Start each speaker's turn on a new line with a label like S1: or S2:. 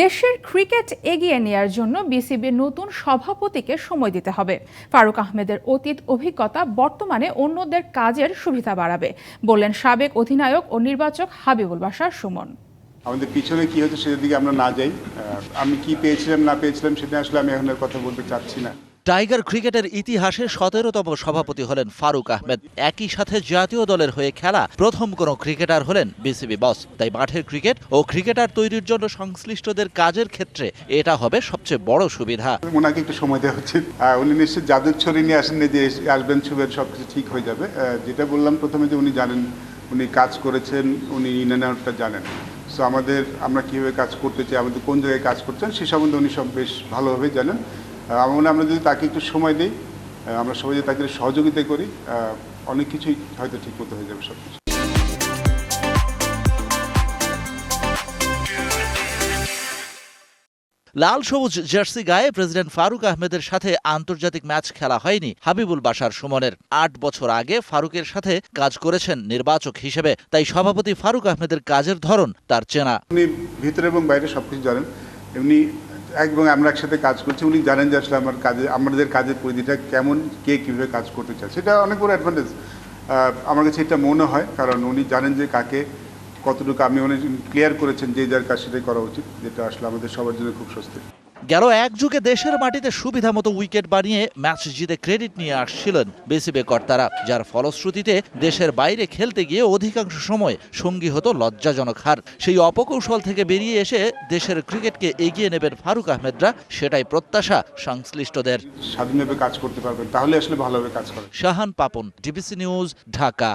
S1: দেশের ক্রিকেট এগিয়ে নেয়ার জন্য বিসিবির নতুন সভাপতিকে সময় দিতে হবে। ফারুক আহমেদের অতীত অভিজ্ঞতা বর্তমানে অন্যদের কাজের সুবিধা বাড়াবে, বললেন সাবেক অধিনায়ক ও নির্বাচক হাবিবুল বাসার সুমন।
S2: আমাদের পিছনে কি হচ্ছে সেটার দিকে আমরা না যাই। আমি কি পেয়েছিলাম, না পেয়েছিলাম, সেটা আসলে আমি এখন কথা বলতে চাচ্ছি না।
S3: টাইগার ক্রিকেটের ইতিহাসে সতেরোতম সভাপতি হলেন ফারুক আহমেদ। একই সাথে জাতীয় দলের হয়ে খেলা প্রথম কোনো ক্রিকেটার হলেন বিসিবি বস। তাই মাঠের ক্রিকেট ও ক্রিকেটার তৈরির জন্য সংশ্লিষ্টদের কাজের ক্ষেত্রে এটা হবে সবচেয়ে বড় সুবিধা।
S2: ওনাকে একটু সময় দেওয়া উচিত। উনি নিশ্চয়ই জাদুর ছড়ি নিয়ে আসেননি যে আসবেন, ছুবেন সব কিছু ঠিক হয়ে যাবে। যেটা বললাম প্রথমে যে উনি জানেন, উনি কাজ করেছেন, উনি ইন অ্যান্ড জানেন। সো আমাদের আমরা কীভাবে কাজ করতে চাই, আমাদের কোন জায়গায় কাজ করছেন সে সম্বন্ধে উনি সব বেশ ভালোভাবে জানেন। আমার মনে আমরা যদি তাকে একটু সময় দিই আমরা সবাই যদি তাকে সহযোগিতা করি অনেক কিছুই হয়তো ঠিক মতো হয়ে যাবে সব কিছু
S3: লাল সবুজ জার্সি গায়ে প্রেসিডেন্ট ফারুক আহমেদের সাথে আন্তর্জাতিক ম্যাচ খেলা হয়নি হাবিবুল বাশার সুমনের। আট বছর আগে ফারুকের সাথে কাজ করেছেন নির্বাচক হিসেবে তাই সভাপতি ফারুক আহমেদের কাজের ধরন তার চেনা।
S2: উনি ভিতরে এবং বাইরে সব কিছু জানেন। এমনি এবং আমরা একসাথে কাজ করছি, উনি জানেন যে আসলে আমার কাজে আমাদের কাজের পরিধিটা কেমন, কে কীভাবে কাজ করতে চায়। সেটা অনেক বড় অ্যাডভান্টেজ আমার কাছে এটা মনে হয়, কারণ উনি জানেন যে কাকে কতটুকু আমি উনি ক্লিয়ার করেছেন যে যার কাজ সেটাই করা উচিত, যেটা আসলে আমাদের সবার জন্য খুব স্বস্তি
S3: গেল এক যুগে দেশের মাটিতে সুবিধা মতো উইকেট বানিয়ে ম্যাচ জিতে ক্রেডিট নিয়ে আসছিলেন বিসিবি কর্তারা যার ফলশ্রুতিতে দেশের বাইরে খেলতে গিয়ে অধিকাংশ সময় সঙ্গী হতো লজ্জাজনক হার। সেই অপকৌশল থেকে বেরিয়ে এসে দেশের ক্রিকেটকে এগিয়ে নেবেন ফারুক আহমেদরা সেটাই প্রত্যাশা সংশ্লিষ্টদের।
S2: স্বাধীনভাবে কাজ করতে পারবেন তাহলে আসলে ভালোভাবে কাজ করেন
S3: শাহান পাপন ডিবিসি নিউজ ঢাকা।